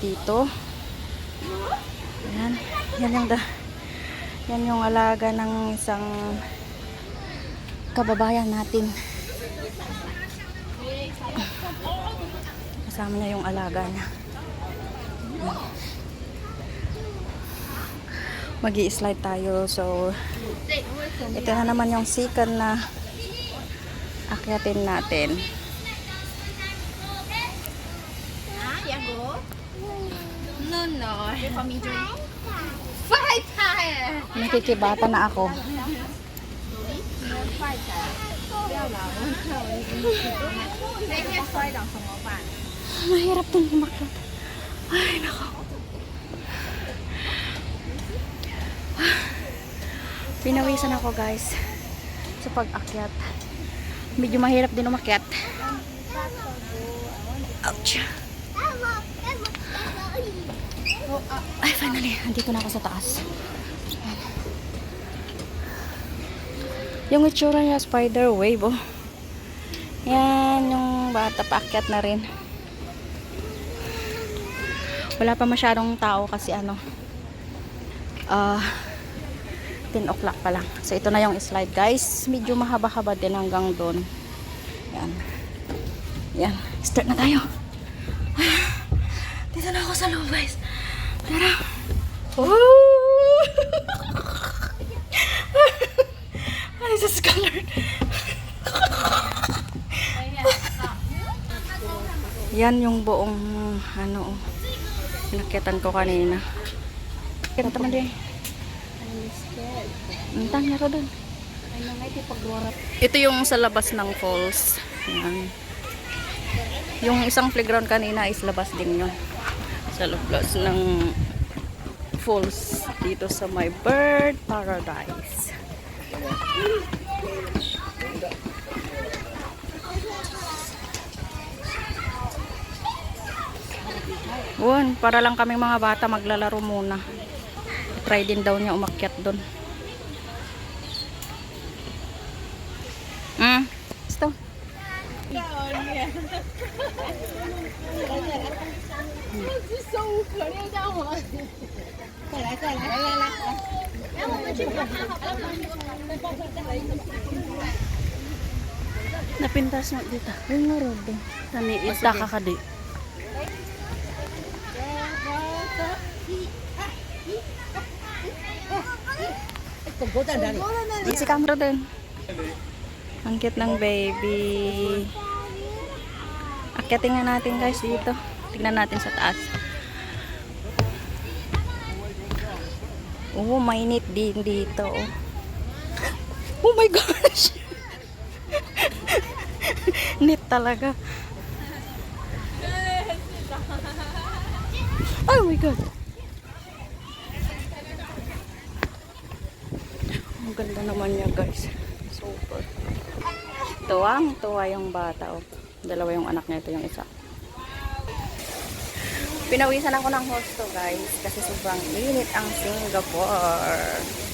dito. Yan. Yan yung da yan yung alaga ng isang kababayan natin. Kasama niya yung alaga niya. mag slide tayo. So, ito na naman yung sikan na akyatin natin. Oh no. Fight time! Nakikibata na ako. Mahirap tong umakyat. Ay, nako. Pinawisan ako guys sa pag-akyat. Medyo mahirap din umakyat. Ay, finally. Andito na ako sa taas. Ayan. Yung itsura niya, spider wave, oh. Yan, yung bata paakyat na rin. Wala pa masyadong tao kasi ano, ah, 10 o'clock pa lang. So, ito na yung slide, guys. Medyo mahaba-haba din hanggang doon. Yan. Yan. Start na tayo. Dito na ako sa loob, guys. Tara. Oh! This is colored. Yan yung buong ano, pinakitan ko kanina. Kita teman deh. Entah nyaro doon. Ito yung sa labas ng falls. Yan. Yung isang playground kanina is labas din yun. Sa labas ng falls dito sa my bird paradise. Yun, para lang kaming mga bata maglalaro muna. Try din daw niya umakyat doon. Mm. Gusto? 生 Napintas mo dito. Yung marod eh. Tani ita ka ka di. Ang si camera din. Ang cute ng baby. Akyatin nga natin guys dito. Tingnan natin sa taas. Oh, mainit din dito. Oh, my gosh! Net talaga. Oh my god. Ang ganda naman niya guys. Super. Tuwang tuwa yung bata. Oh. Dalawa yung anak niya. Ito yung isa. Pinawisan ako ng hosto guys. Kasi sobrang init ang Singapore. Ah.